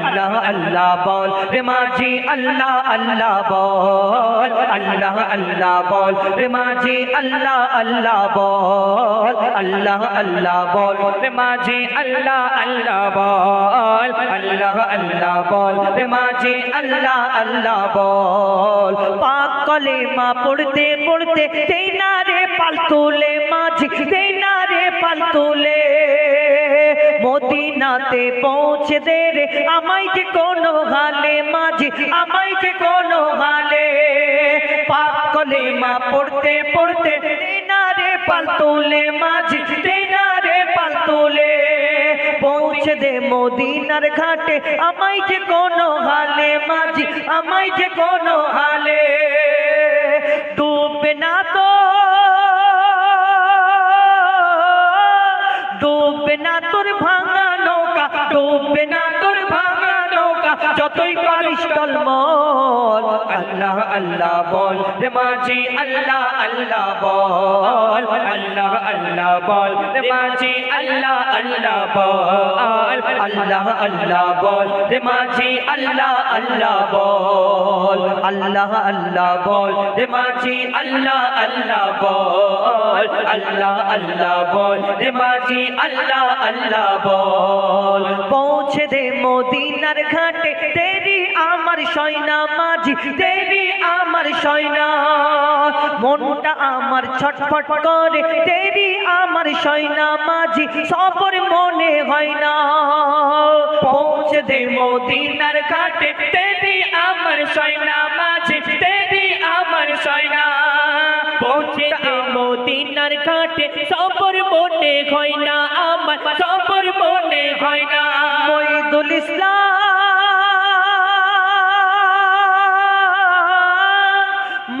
আল্লাহ আল্লাহ বল। রে মাঝি, আল্লাহ আল্লাহ বল। আল্লাহ আল্লাহ বল। রে মাঝি, আল্লাহ আল্লাহ বল। আল্লাহ আল্লাহ বল। রে মাঝি, আল্লাহ আল্লাহ বল। আল্লাহ আল্লাহ বল। রে মাঝি, আল্লাহ আল্লাহ বল। পাক কলেমা পড়তে পড়তে তেই না রে পাল তুলে মাঝি তেই না রে পাল তুলে মদিনাতে পৌঁছে দে রে। আমায় যে কোনো হালে মাঝি, আমায় যে কোনো হালে। পাক কলেমা পড়তে পড়তে তেই না রে পাল তুলে মাঝি তেই পাল তুলে পৌঁছে দে মদিনার ঘাটে, আমায় যে কোনো হালে মাঝি, আমায় যে কোনো হালে। ডুববে না তো, ডুববে না তোর ভাঙা ডুববে না তোর ভাঙা নৌকা যতই পারিস টলমল আল্লাহ আল্লাহ বল রে মাঝি আল্লাহ আল্লাহ বল আল্লাহ আল্লাহ বল রে মাঝি আল্লাহ আল্লাহ বল আল্লাহ আল্লাহ বল রে মাঝি আল্লাহ আল্লাহ বল আল্লাহ আল্লাহ বল রে মাঝি আল্লাহ আল্লাহ বল আল্লাহ আল্লাহ বল রে মাঝি আল্লাহ আল্লাহ বল পৌঁছে দে মদিনার ঘাটে তেরি আমার সয়না মাঝি তেরি আমার সয়না। মনটা আমার ছটফট করে তেরি আমার সয়না মাঝি, সবর মনে হয় না। পৌঁছে দে মদিনার ঘাটে তেরি আমার সয়না মাঝি তেরি আমার সয়না মদিনার ঘাটে সবর মনে হয় না আমার সবর মনে হয় না। মইদুল ইসলাম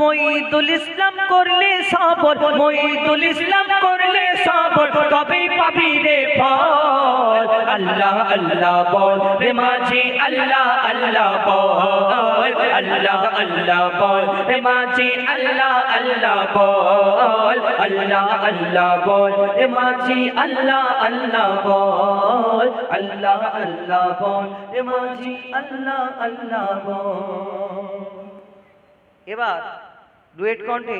মইদুল ইসলাম করলে সবর মইদুল ইসলাম করলে সবর কবেই পাবি রে ফল? আল্লাহ আল্লাহ বল, রে মাঝি, আল্লাহ আল্লাহ বল, আল্লাহ আল্লাহ বল, রে মাঝি, আল্লাহ আল্লাহ বল, আল্লাহ আল্লাহ বল, রে মাঝি, আল্লাহ আল্লাহ বল, আল্লাহ আল্লাহ বল, রে মাঝি, আল্লাহ আল্লাহ বল। এবার ডুয়েট কণ্ঠে